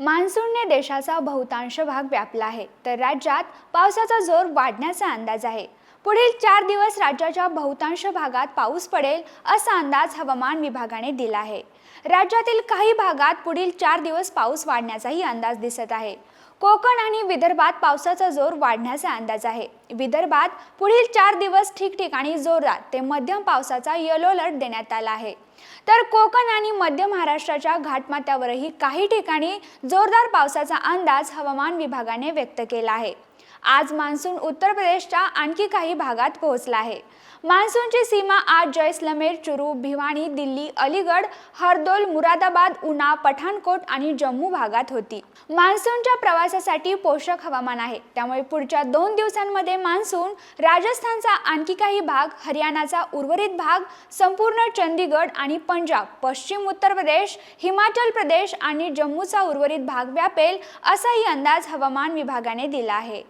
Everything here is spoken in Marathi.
मान्सूनने देशाचा बहुतांश भाग व्यापला आहे तर राज्यात पावसाचा जोर वाढण्याचा अंदाज आहे. पुढील चार दिवस राज्याच्या बहुतांश भागात पाऊस पडेल असा अंदाज हवामान विभागाने दिला आहे. राज्यातील काही भागात पुढील चार दिवस पाऊस वाढण्याचाही अंदाज दिसत आहे. कोकण आणि विदर्भात पावसाचा जोर वाढण्याचा अंदाज आहे. विदर्भात पुढील चार दिवस ठिकठिकाणी जोरदार ते मध्यम पावसाचा येलो अलर्ट देण्यात आला आहे. तर कोकण आणि मध्य महाराष्ट्राच्या घाटमाथ्यावरही काही ठिकाणी जोरदार पावसाचा अंदाज हवामान विभागाने व्यक्त केला आहे. आज मान्सून उत्तर प्रदेशच्या आणखी काही भागात पोहोचला आहे. मान्सूनची सीमा आज जैसलमेर चुरू भिवानी दिल्ली अलीगड हरदोल मुरादाबाद उना पठाणकोट आणि जम्मू भागात होती. मान्सूनच्या प्रवासासाठी पोषक हवामान आहे. त्यामुळे पुढच्या दोन दिवसांमध्ये मान्सून राजस्थानचा आणखी काही भाग हरियाणाचा उर्वरित भाग संपूर्ण चंदीगड आणि पंजाब पश्चिम उत्तर प्रदेश हिमाचल प्रदेश आणि जम्मूचा उर्वरित भाग व्यापेल असाही अंदाज हवामान विभागाने दिला आहे.